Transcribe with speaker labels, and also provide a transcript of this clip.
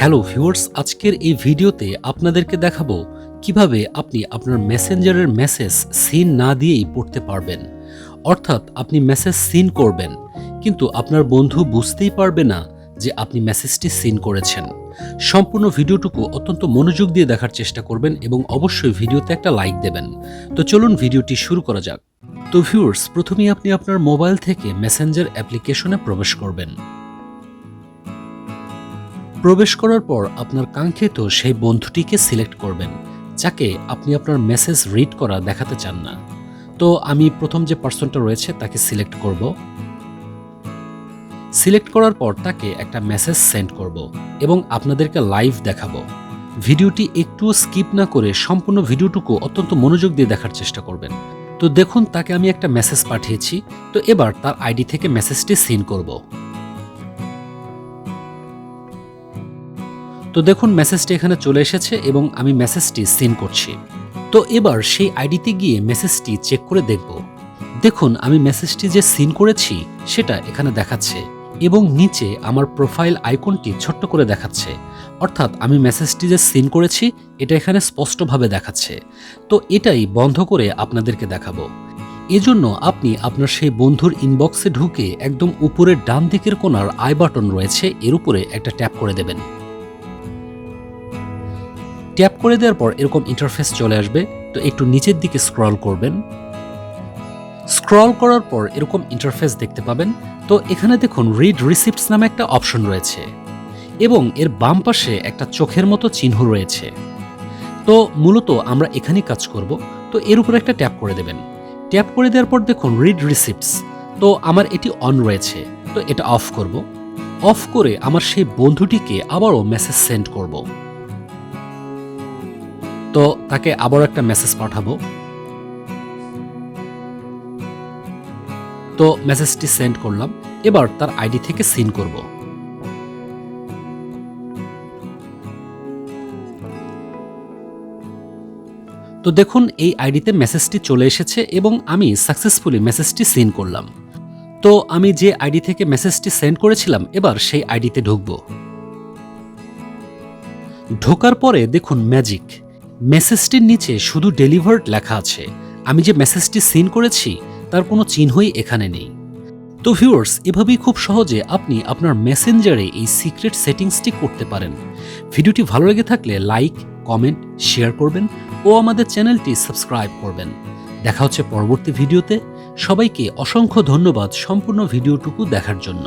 Speaker 1: Hello viewers, আজকের এই ভিডিওতে আপনাদেরকে দেখাবো কীভাবে আপনি আপনার মেসেঞ্জারের মেসেজ সিন না দিয়েই পড়তে পারবেন। অর্থাৎ আপনি মেসেজ সিন করবেন, কিন্তু আপনার বন্ধু বুঝতেই পারবে না যে আপনি মেসেজটি সিন করেছেন। সম্পূর্ণ ভিডিওটুকু অত্যন্ত মনোযোগ দিয়ে দেখার চেষ্টা করবেন এবং অবশ্যই ভিডিওতে একটা লাইক দেবেন। তো চলুন ভিডিওটি শুরু করা যাক। তো ভিউয়ার্স, প্রথমেই আপনি আপনার মোবাইল থেকে মেসেঞ্জার অ্যাপ্লিকেশনে প্রবেশ করবেন। প্রবেশ করার পর আপনার কাঙ্ক্ষিত সেই বন্ধুটিকে সিলেক্ট করবেন, যাকে আপনি আপনার মেসেজ রিড করা দেখাতে চান না। তো আমি প্রথম যে পার্সনটা রয়েছে তাকে সিলেক্ট করব। সিলেক্ট করার পর তাকে একটা মেসেজ সেন্ড করব এবং আপনাদেরকে লাইভ দেখাবো। ভিডিওটি একটু স্কিপ না করে সম্পূর্ণ ভিডিওটুকু অত্যন্ত মনোযোগ দিয়ে দেখার চেষ্টা করবেন। তো দেখুন, তাকে আমি একটা মেসেজ পাঠিয়েছি। তো এবার তার আইডি থেকে মেসেজটি সিন করব। তো দেখুন মেসেজটি এখানে চলে এসেছে এবং আমি মেসেজটি সিন করছি। তো এবার সেই আইডিতে গিয়ে মেসেজটি চেক করে দেখব। দেখুন, আমি মেসেজটি যে সিন করেছি, সেটা এখানে দেখাচ্ছে এবং নিচে আমার প্রোফাইল আইকনটি ছোট্ট করে দেখাচ্ছে। অর্থাৎ আমি মেসেজটি যে সিন করেছি, এটা এখানে স্পষ্টভাবে দেখাচ্ছে। তো এটাই বন্ধ করে আপনাদেরকে দেখাবো। এজন্য আপনি আপনার সেই বন্ধুর ইনবক্সে ঢুকে একদম উপরের ডান দিকের কোণার আই বাটন রয়েছে, এর উপরে একটা ট্যাপ করে দেবেন। ট্যাপ করে দেওয়ার পর এরকম ইন্টারফেস চলে আসবে। তো একটু নিচের দিকে স্ক্রল করবেন। স্ক্রল করার পর এরকম ইন্টারফেস দেখতে পাবেন। তো এখানে দেখুন রিড রিসিপ্টস নামে একটা অপশন রয়েছে এবং এর বাম পাশে একটা চোখের মতো চিহ্ন রয়েছে। তো মূলত আমরা এখানেই কাজ করব। তো এর উপর একটা ট্যাপ করে দেবেন। ট্যাপ করে দেওয়ার পর দেখুন রিড রিসিপ্টস তো আমার এটি অন রয়েছে। তো এটা অফ করব। অফ করে আমার সেই বন্ধুটিকে আবারও মেসেজ সেন্ড করব। তো তাকে আবার একটা মেসেজ পাঠাবো। তো মেসেজটি সেন্ড করলাম। এবার তার আইডি থেকে সিন করব। তো দেখুন, এই আইডিতে মেসেজটি চলে এসেছে এবং আমি সাকসেসফুলি মেসেজটি সিন করলাম। তো আমি যে আইডি থেকে মেসেজটি সেন্ড করেছিলাম, এবার সেই আইডিতে ঢুকব। ঢোকার পরে দেখুন ম্যাজিক মেসেজটির নিচে শুধু ডেলিভার্ড লেখা আছে। আমি যে মেসেজটি সিন করেছি, তার কোনো চিহ্নই এখানে নেই। তো ভিউয়ার্স এভাবেই খুব সহজে আপনি আপনার মেসেঞ্জারে এই সিক্রেট সেটিংসটি করতে পারেন। ভিডিওটি ভালো লেগে থাকলে লাইক কমেন্ট শেয়ার করবেন ও আমাদের চ্যানেলটি সাবস্ক্রাইব করবেন। দেখা হচ্ছে পরবর্তী ভিডিওতে। সবাইকে অসংখ্য ধন্যবাদ সম্পূর্ণ ভিডিওটুকু দেখার জন্য।